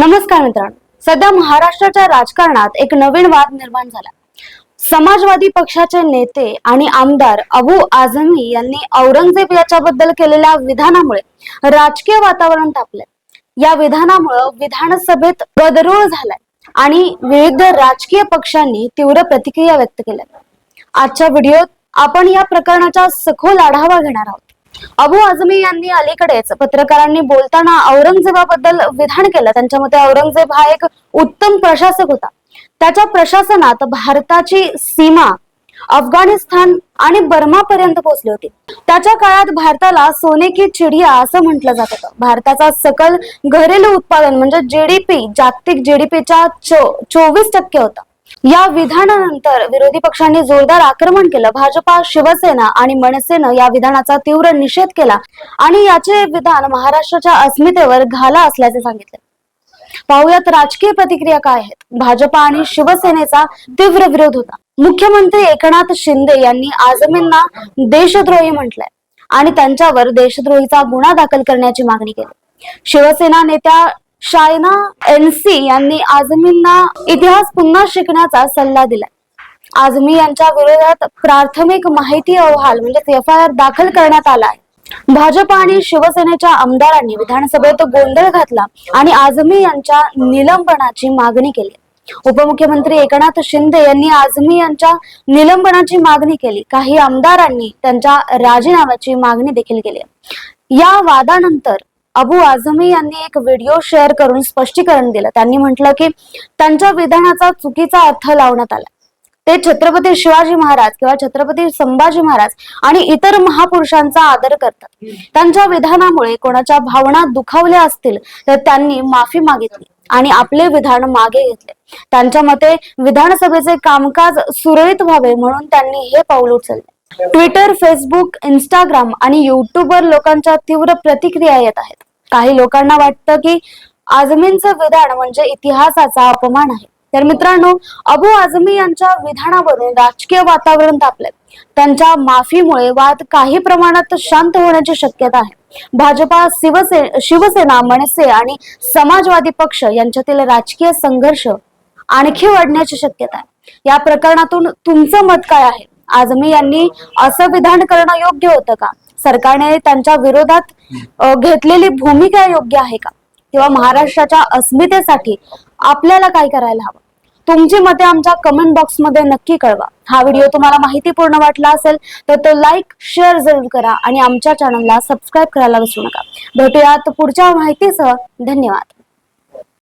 नमस्कार मित्रांनो. सध्या महाराष्ट्राच्या राजकारणात एक नवीन वाद निर्माण झाला. समाजवादी पक्षाचे नेते आणि आमदार अबू आझमी यांनी औरंगजेब याच्याबद्दल केलेल्या विधानामुळे राजकीय वातावरण तापले या विधानामुळे विधानसभेत गदरोळ झालाय आणि विविध राजकीय पक्षांनी तीव्र प्रतिक्रिया व्यक्त केल्या आजच्या व्हिडिओत आपण या प्रकरणाचा सखोल आढावा घेणार आहोत. अबू आझमी यांनी अलीकडेच पत्रकारांनी बोलताना औरंगजेबाबद्दल विधान केलं. त्यांच्या मते औरंगजेब हा एक उत्तम प्रशासक होता. त्याच्या प्रशासनात भारताची सीमा अफगाणिस्तान आणि बर्मा पर्यंत पोहोचली होती. त्याच्या काळात भारताला सोने की चिडिया असं म्हटलं जात होतं. भारताचा सकल घरेलू उत्पादन म्हणजे जीडीपी जागतिक जीडीपीच्या चोवीस टक्के होता. या विधानानंतर विरोधी पक्षांनी जोरदार आक्रमण केलं. भाजपा शिवसेना आणि मनसेनं या विधानाचा तीव्र निषेध केला आणि याचे विधान महाराष्ट्राच्या अस्मितेवर घाला असल्याचे सांगितले. पाहुयात राजकीय प्रतिक्रिया काय आहेत. भाजपा आणि शिवसेनेचा तीव्र विरोध होता. मुख्यमंत्री एकनाथ शिंदे यांनी आझमींना देशद्रोही म्हटलंय आणि त्यांच्यावर देशद्रोहीचा गुन्हा दाखल करण्याची मागणी केली. शिवसेना नेत्या शायना एनसी यांनी आझमींना इतिहास पुन्हा शिकण्याचा सल्ला दिलाय. आझमी यांच्या विरोधात प्राथमिक माहिती अहवाल म्हणजे एफ आय आर दाखल करण्यात आला आहे भाजप आणि शिवसेनेच्या आमदारांनी विधानसभेत गोंधळ घातला आणि आझमी यांच्या निलंबनाची मागणी केली. उपमुख्यमंत्री एकनाथ शिंदे यांनी आझमी यांच्या निलंबनाची मागणी केली. काही आमदारांनी त्यांच्या राजीनाम्याची मागणी देखील केली. या वादानंतर अबू आझमी यांनी एक व्हिडिओ शेअर करून स्पष्टीकरण दिलं. त्यांनी म्हटलं की त्यांच्या विधानाचा चुकीचा अर्थ लावण्यात आला. ते छत्रपती शिवाजी महाराज किंवा छत्रपती संभाजी महाराज आणि इतर महापुरुषांचा आदर करतात. त्यांच्या विधानामुळे कोणाच्या भावना दुखावल्या असतील तर त्यांनी माफी मागितली आणि आपले विधान मागे घेतले. त्यांच्या मते विधानसभेचे कामकाज सुरळीत व्हावे म्हणून त्यांनी हे पाऊल उचलले. ट्विटर फेसबुक इंस्टाग्राम आणि युट्यूबवर लोकांच्या तीव्र प्रतिक्रिया येत आहेत. काही लोकांना वाटतं की आझमींचं विधान म्हणजे इतिहासाचा अपमान आहे. तर मित्रांनो अबू आझमी यांच्या विधानावरून राजकीय वातावरण तापले त्यांच्या माफीमुळे वाद काही प्रमाणात शांत होण्याची शक्यता आहे. भाजपा शिवसे शिवसेना मनसे आणि समाजवादी पक्ष यांच्यातील राजकीय संघर्ष आणखी वाढण्याची शक्यता आहे. या प्रकरणातून तुमचं मत काय आहे? आझमी यांनी असं विधान करणं योग्य होतं का? सरकारने त्यांच्या विरोधात घेतलेली भूमिका योग्य आहे का? किंवा महाराष्ट्राच्या अस्मितेसाठी आपल्याला काय करायला हवं? तुमची मते आमच्या कमेंट बॉक्समध्ये नक्की कळवा. हा व्हिडिओ तुम्हाला माहितीपूर्ण वाटला असेल तर तो लाईक शेअर जरूर करा आणि आमच्या चॅनलला सबस्क्राईब करायला विसरू नका. भेटूयात पुढच्या माहितीसह. धन्यवाद.